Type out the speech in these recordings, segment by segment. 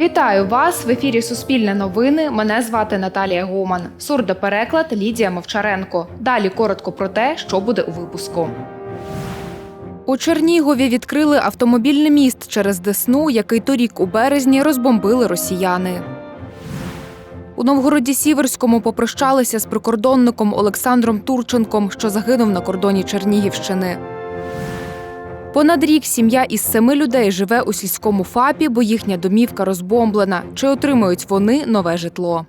Вітаю вас в ефірі Суспільне новини. Мене звати Наталія Гоман. Сурдопереклад Лідія Мовчаренко. Далі коротко про те, що буде у випуску. У Чернігові відкрили автомобільний міст через Десну, який торік у березні розбомбили росіяни. У Новгороді Сіверському попрощалися з прикордонником Олександром Турченком, що загинув на кордоні Чернігівщини. Понад рік сім'я із семи людей живе у сільському ФАПі, бо їхня домівка розбомблена. Чи отримають вони нове житло?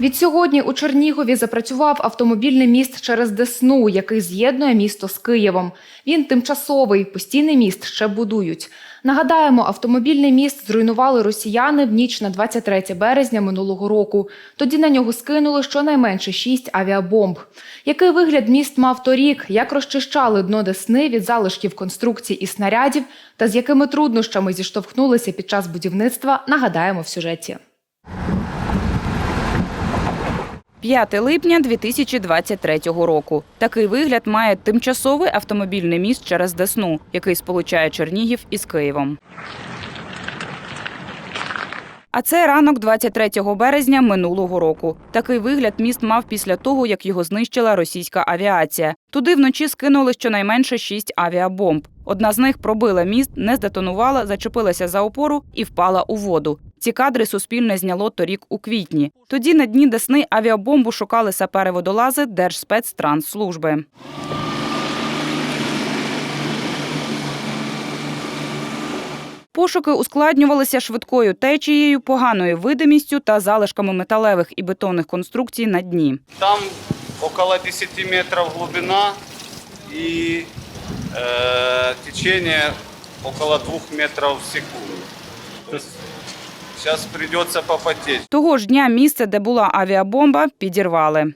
Відсьогодні у Чернігові запрацював автомобільний міст через Десну, який з'єднує місто з Києвом. Він тимчасовий, постійний міст ще будують. Нагадаємо, автомобільний міст зруйнували росіяни в ніч на 23 березня минулого року. Тоді на нього скинули щонайменше шість авіабомб. Який вигляд міст мав торік? Як розчищали дно Десни від залишків конструкцій і снарядів, та з якими труднощами зіштовхнулися під час будівництва, нагадаємо в сюжеті. 5 липня 2023 року. Такий вигляд має тимчасовий автомобільний міст через Десну, який сполучає Чернігів із Києвом. А це ранок 23 березня минулого року. Такий вигляд міст мав після того, як його знищила російська авіація. Туди вночі скинули щонайменше шість авіабомб. Одна з них пробила міст, не здетонувала, зачепилася за опору і впала у воду. Ці кадри Суспільне зняло торік у квітні. Тоді на дні Десни авіабомбу шукали сапери-водолази Держспецтрансслужби. Пошуки ускладнювалися швидкою течією, поганою видимістю та залишками металевих і бетонних конструкцій на дні. Там около 10 метров глубина и э, течение около двух метров в секунду. То есть сейчас придется попотеть. Того ж дня місце, де була авіабомба, підірвали.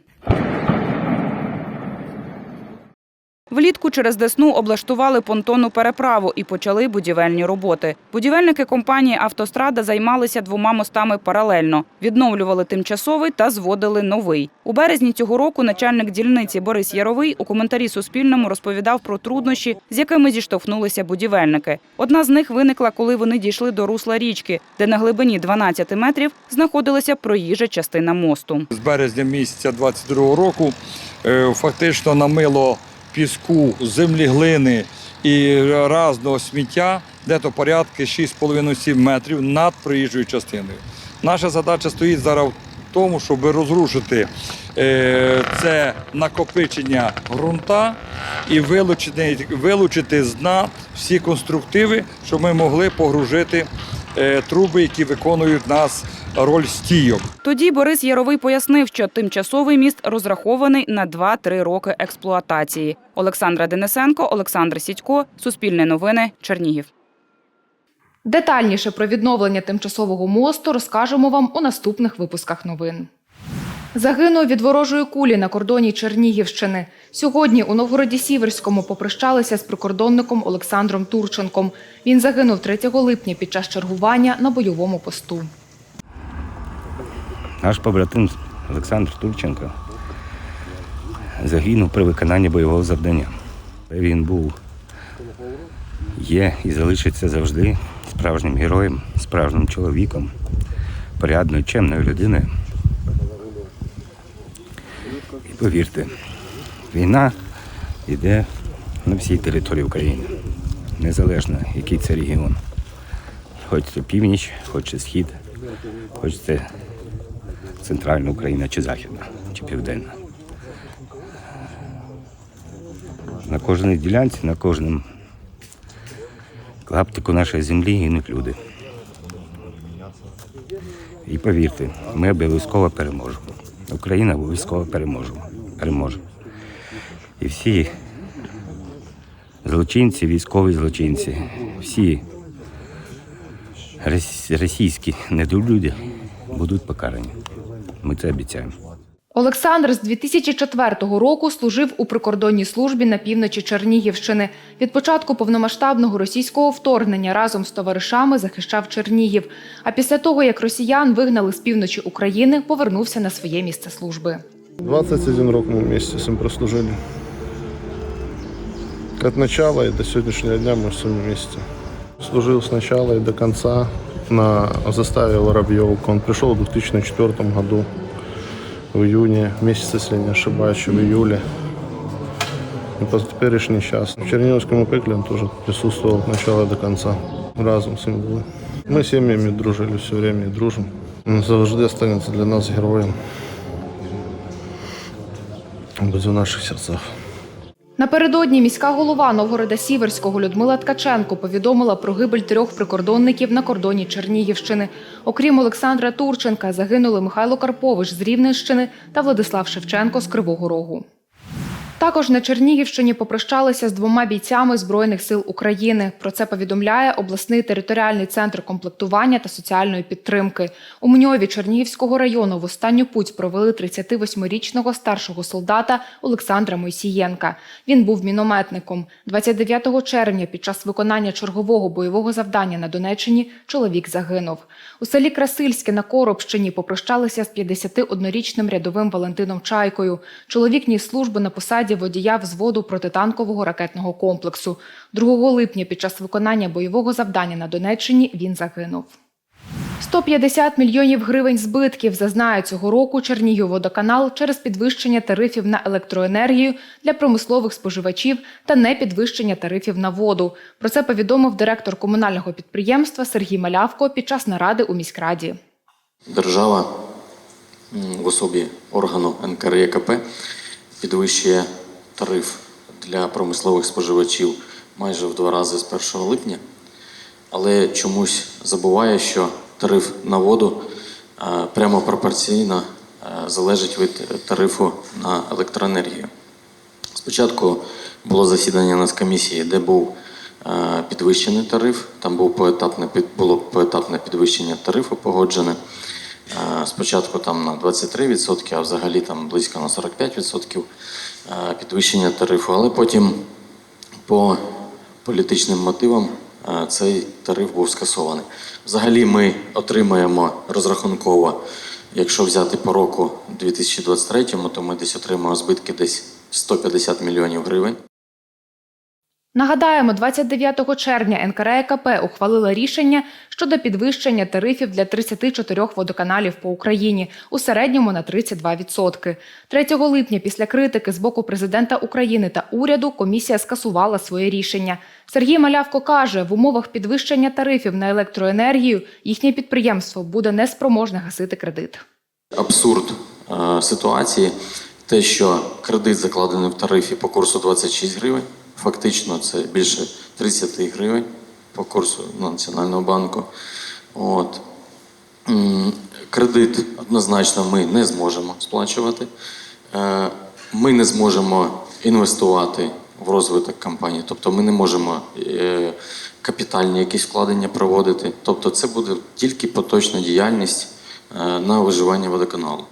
Влітку через Десну облаштували понтонну переправу і почали будівельні роботи. Будівельники компанії «Автострада» займалися двома мостами паралельно, відновлювали тимчасовий та зводили новий. У березні цього року начальник дільниці Борис Яровий у коментарі Суспільному розповідав про труднощі, з якими зіштовхнулися будівельники. Одна з них виникла, коли вони дійшли до русла річки, де на глибині 12 метрів знаходилася проїжджа частина мосту. з березня місяця 22 року е, фактично намило піску, землі глини і разного сміття, де то порядки 6,5-7 метрів над проїжджою частиною. Наша задача стоїть зараз в тому, щоб розрушити е, це накопичення ґрунта і вилучити, вилучити з дна всі конструктиви, щоб ми могли погружити труби, які виконують нас роль стійок. Тоді Борис Яровий пояснив, що тимчасовий міст розрахований на 2-3 роки експлуатації. Олександра Денисенко, Олександр Сідько, Суспільне новини, Чернігів. Детальніше про відновлення тимчасового мосту розкажемо вам у наступних випусках новин. Загинув від ворожої кулі на кордоні Чернігівщини. Сьогодні у Новгороді Сіверському попрощалися з прикордонником Олександром Турченком. Він загинув 3 липня під час чергування на бойовому посту. Наш побратим Олександр Турченко загинув при виконанні бойового завдання. Він був, є і залишиться завжди справжнім героєм, справжнім чоловіком, порядною, чемною людиною. Повірте, війна йде на всій території України, незалежно який це регіон. Хоч це північ, хоч це схід, хоч це центральна Україна чи західна, чи південна. На кожній ділянці, на кожному клаптику нашої землі гинуть люди. І повірте, ми обов'язково переможемо. Україна обов'язково переможе. І всі злочинці, військові злочинці, всі російські недолюди будуть покарані. Ми це обіцяємо. Олександр з 2004 року служив у прикордонній службі на півночі Чернігівщини. Від початку повномасштабного російського вторгнення разом з товаришами захищав Чернігів. А після того, як росіян вигнали з півночі України, повернувся на своє місце служби. 21 рок мы вместе с ним прослужили. От начала и до сегодняшнего дня мы с ним вместе. Служил с начала и до конца. на заставе Воробьевка. Он пришел в 2004 году, в июне месяце, если не ошибаюсь, в июле. И по теперешний час. В Черниговском пекле он тоже присутствовал от начала до конца. Разом с ним были. Мы семьями дружили все время и дружим. Він завжди останется для нас героем. Буде в наших сердцах. Напередодні міська голова Новгорода Сіверського Людмила Ткаченко повідомила про гибель трьох прикордонників на кордоні Чернігівщини. Окрім Олександра Турченка, загинули Михайло Карпович з Рівненщини та Владислав Шевченко з Кривого Рогу. Також на Чернігівщині попрощалися з двома бійцями Збройних сил України. Про це повідомляє обласний територіальний центр комплектування та соціальної підтримки. У Мньові Чернігівського району в останню путь провели 38-річного старшого солдата Олександра Мойсієнка. Він був мінометником. 29 червня під час виконання чергового бойового завдання на Донеччині чоловік загинув. У селі Красильське на Коробщині попрощалися з 51-річним рядовим Валентином Чайкою. Чоловік ніс службу на посаді водія взводу протитанкового ракетного комплексу. 2 липня під час виконання бойового завдання на Донеччині він загинув. 150 мільйонів гривень збитків зазнає цього року Чернігівводоканал через підвищення тарифів на електроенергію для промислових споживачів та непідвищення тарифів на воду. Про це повідомив директор комунального підприємства Сергій Малявко під час наради у міськраді. Держава в особі органу НКРЕКП підвищує тариф для промислових споживачів майже в два рази з 1 липня, але чомусь забуває, що тариф на воду е, прямо пропорційно е, залежить від тарифу на електроенергію. Спочатку було засідання Нацкомісії, де був е, підвищений тариф. Там був поетапне було поетапне підвищення тарифу погоджене. Спочатку там на 23%, а взагалі там близько на 45% е, підвищення тарифу. Але потім по політичним мотивам цей тариф був скасований. Взагалі ми отримаємо розрахунково, якщо взяти по року 2023, то ми десь отримаємо збитки десь 150 мільйонів гривень. Нагадаємо, 29 червня НКРЕКП ухвалила рішення щодо підвищення тарифів для 34 водоканалів по Україні у середньому на 32%. 3 липня після критики з боку президента України та уряду комісія скасувала своє рішення. Сергій Малявко каже, в умовах підвищення тарифів на електроенергію їхнє підприємство буде неспроможне гасити кредит. Абсурд е, ситуації те, що кредит закладений в тарифі по курсу 26 гривень, фактично це більше 30 гривень по курсу Національного банку. От. Кредит однозначно ми не зможемо сплачувати. Е, Ми не зможемо інвестувати в розвиток компанії, тобто ми не можемо е, капітальні якісь вкладення проводити. Тобто це буде тільки поточна діяльність е, на виживання водоканалу.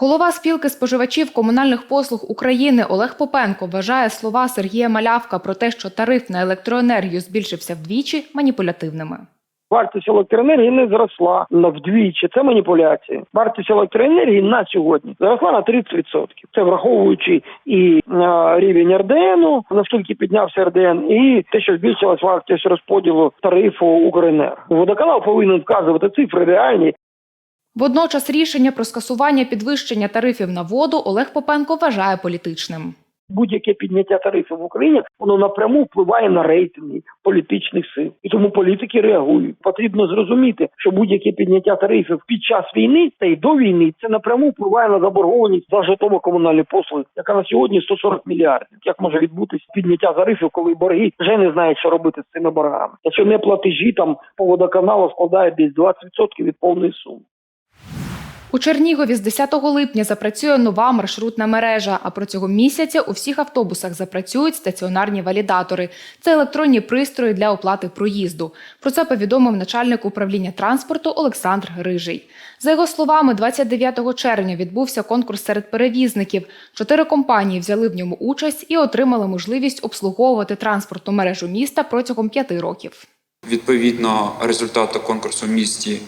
Голова спілки споживачів комунальних послуг України Олег Попенко вважає слова Сергія Малявка про те, що тариф на електроенергію збільшився вдвічі, маніпулятивними. Вартість електроенергії не зросла вдвічі. Це маніпуляції. Вартість електроенергії на сьогодні зросла на 30%. Це враховуючи і е, рівень РДНу, наскільки піднявся РДН, і те, що збільшилась вартість розподілу тарифу Укренерго. Водоканал повинен вказувати цифри реальні Водночас рішення про скасування підвищення тарифів на воду Олег Попенко вважає політичним. Будь-яке підняття тарифів в Україні воно напряму впливає на рейтинги політичних сил, і тому політики реагують. Потрібно зрозуміти, що будь-яке підняття тарифів під час війни та й до війни це напряму впливає на заборгованість за житлово-комунальні послуги, яка на сьогодні 140 мільярдів. Як може відбутися підняття тарифів, коли борги вже не знають, що робити з цими боргами? Якщо не платежі там по водоканалу складають десь 20% від повної суми. У Чернігові з 10 липня запрацює нова маршрутна мережа. А протягом місяця у всіх автобусах запрацюють стаціонарні валідатори. Це електронні пристрої для оплати проїзду. Про це повідомив начальник управління транспорту Олександр Рижий. За його словами, 29 червня відбувся конкурс серед перевізників. Чотири компанії взяли в ньому участь і отримали можливість обслуговувати транспортну мережу міста протягом п'яти років. Відповідно, результату конкурсу в місті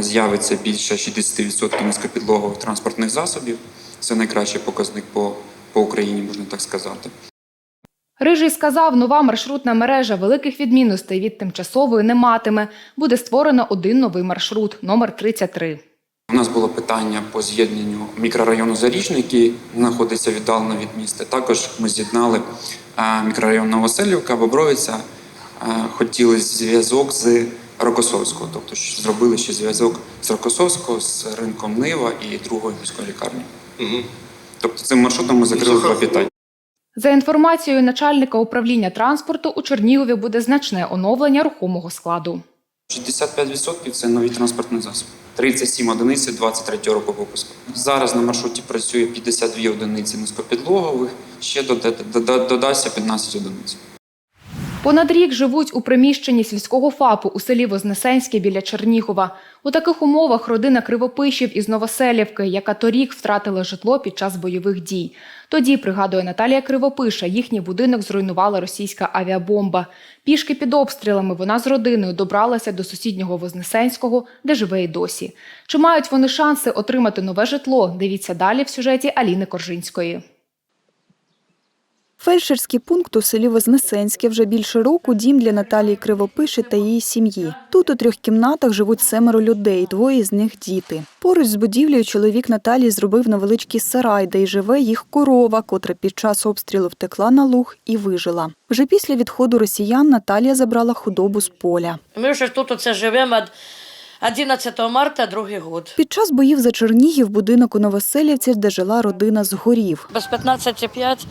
з'явиться більше 60% низькопідлогових транспортних засобів. Це найкращий показник по, по Україні, можна так сказати. Рижий сказав, нова маршрутна мережа великих відмінностей від тимчасової не матиме. Буде створено один новий маршрут номер 33. У нас було питання по з'єднанню мікрорайону Зарічний, який знаходиться віддалено від міста. Також ми з'єднали е, мікрорайон Новоселівка, Бобровиця. Е, Хотіли зв'язок з Рокосовського, тобто що зробили ще зв'язок з Рокосовського, з ринком Нива і другою міською лікарнею. Тобто цим маршрутом ми закрили два питання. За інформацією начальника управління транспорту, у Чернігові буде значне оновлення рухомого складу. 65% це нові транспортні засоби. 37 одиниць 23 року випуску. Зараз на маршруті працює 52 одиниці низькопідлогових, ще дода- дода- додасться 15 одиниць. Понад рік живуть у приміщенні сільського ФАПу у селі Вознесенське біля Чернігова. У таких умовах родина Кривопишів із Новоселівки, яка торік втратила житло під час бойових дій. Тоді, пригадує Наталія Кривопиша, їхній будинок зруйнувала російська авіабомба. Пішки під обстрілами вона з родиною добралася до сусіднього Вознесенського, де живе й досі. Чи мають вони шанси отримати нове житло? Дивіться далі в сюжеті Аліни Коржинської. Фельдшерський пункт у селі Вознесенське вже більше року дім для Наталії Кривопиші та її сім'ї. Тут у трьох кімнатах живуть семеро людей, двоє з них діти. Поруч з будівлею чоловік Наталії зробив невеличкий сарай, де й живе їх корова, котра під час обстрілу втекла на луг і вижила. Вже після відходу росіян Наталія забрала худобу з поля. Ми вже тут оце живемо від 11 марта, другий год. Під час боїв за Чернігів будинок у Новоселівці, де жила родина, згорів. Без 15,5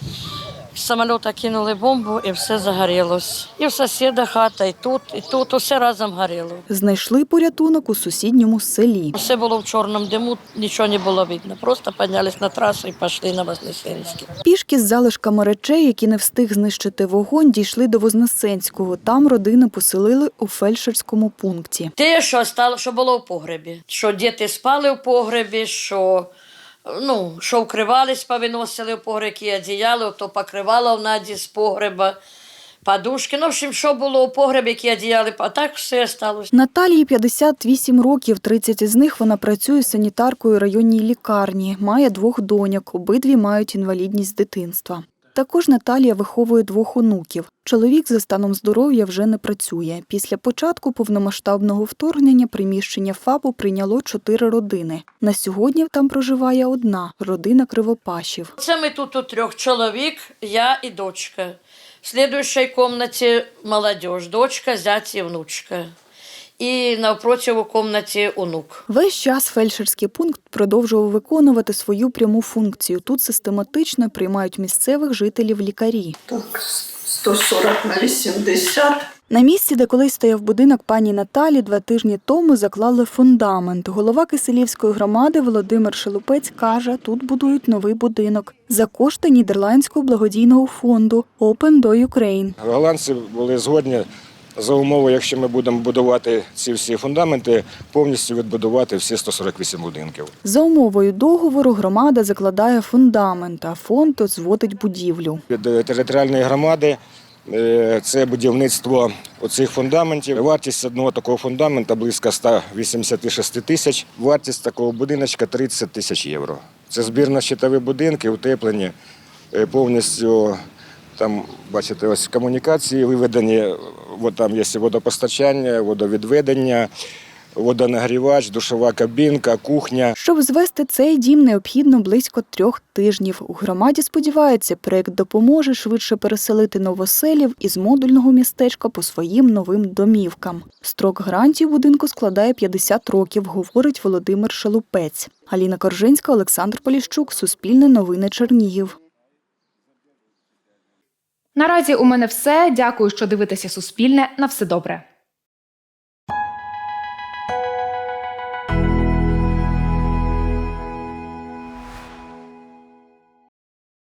з самоліта кинули бомбу і все загорілось. І в сусіда хата, і тут, і тут, усе разом горіло. Знайшли порятунок у сусідньому селі. Все було в чорному диму, нічого не було видно. Просто піднялись на трасу і пішли на Вознесенське. Пішки з залишками речей, які не встиг знищити вогонь, дійшли до Вознесенського. Там родини поселили у фельдшерському пункті. Те, що стало, що було в погребі. Що діти спали в погребі, що, ну, що вкривались, повиносили в погреб, які одіяли, то покривало в наді з погреба, подушки. Ну, в общем, що було у погребі, які одіяли, а так все сталося. Наталії 58 років, 30 із них вона працює санітаркою районній лікарні, має двох доньок, обидві мають інвалідність з дитинства. Також Наталія виховує двох онуків. Чоловік за станом здоров'я вже не працює. Після початку повномасштабного вторгнення приміщення ФАПу прийняло чотири родини. На сьогодні там проживає одна родина Кривопашів. Це ми тут у трьох чоловік, я і дочка. В слідуючій кімнаті молодь, дочка, зять і внучка. І навпроти у кімнаті онук. Весь час фельдшерський пункт продовжував виконувати свою пряму функцію. Тут систематично приймають місцевих жителів лікарі. Так, 140 на 80. На місці, де колись стояв будинок пані Наталі, два тижні тому заклали фундамент. Голова Киселівської громади Володимир Шелупець каже, тут будують новий будинок за кошти Нідерландського благодійного фонду Open Door Ukraine. Голландці були згодні за умови, якщо ми будемо будувати ці всі фундаменти, повністю відбудувати всі 148 будинків. За умовою договору громада закладає фундамент, а фонд зводить будівлю. Від е, територіальної громади е, це будівництво оцих фундаментів. Вартість одного такого фундамента близько 186 тисяч. Вартість такого будиночка 30 тисяч євро. Це збірно-щитові будинки, утеплені е, повністю. Там, бачите, ось комунікації виведені, от там є водопостачання, водовідведення, водонагрівач, душова кабінка, кухня. Щоб звести цей дім, необхідно близько трьох тижнів. У громаді сподіваються, проект допоможе швидше переселити новоселів із модульного містечка по своїм новим домівкам. Строк гарантії будинку складає 50 років, говорить Володимир Шелупець. Аліна Коржинська, Олександр Поліщук, Суспільне новини Чернігів. Наразі у мене все. Дякую, що дивитеся Суспільне. На все добре.